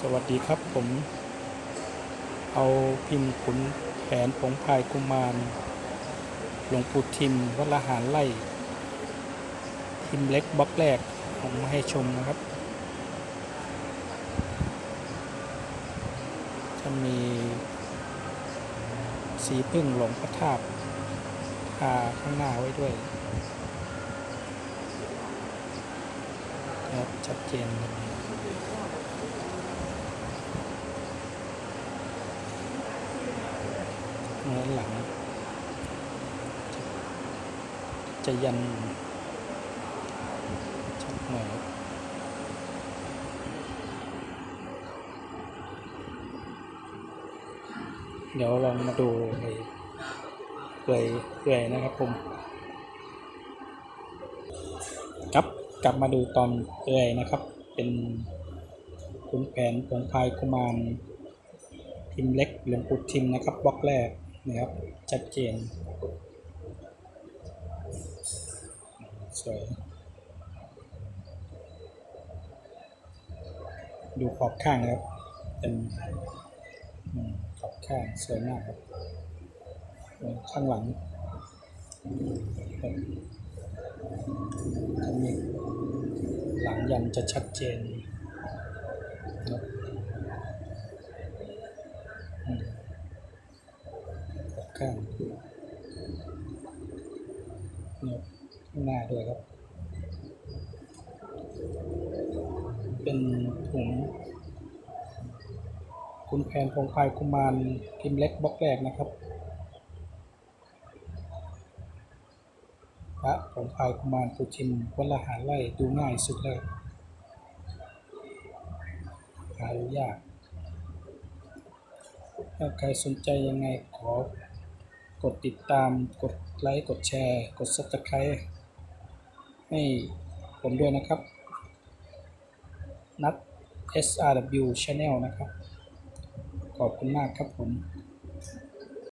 สวัสดีครับผม เอาพิมพ์ขุนแผนผงพายกุมาร หลวงปู่ทิมวัดละหารไล่พิมพ์เล็กบล็อกแรกผมมาให้ชมนะครับจะมี สีพึ่งหลงพระธาตุทาข้างหน้าไว้ด้วยนะครับชัดเจนเลย เนื้อหลัง จะยันชัดหน่อยเดี๋ยวลองมาดูเลยเปื่อยเปื่อยนะครับผมครับกลับมาดูตอนเปื่อยนะครับ เป็นขุนแผนผงพายกุมารพิมเล็กหลวงปู่ทิมนะครับบล็อกแรก นะครับชัดเจน สวย ดูขอบข้างนะครับ เป็นขอบข้างสวยมากครับ ข้างหลังครับจะมีหลังยันจะชัดเจนนะครับอืม ข้างเนี่ยข้างหน้าด้วยครับ เป็นถุงคุณแผนพงพายกุมารพิมเล็กบล็อกแรกนะครับพระผงพายกุมารปูทิมวัดละหาไล่ดูง่ายสุดเลยหาดูยากถ้าใครสนใจยังไงขอ กดติดตามกดไลค์กดแชร์ กด subscribe ให้ผมด้วยนะครับ นัด SRW Channel นะครับ ขอบคุณมากครับผม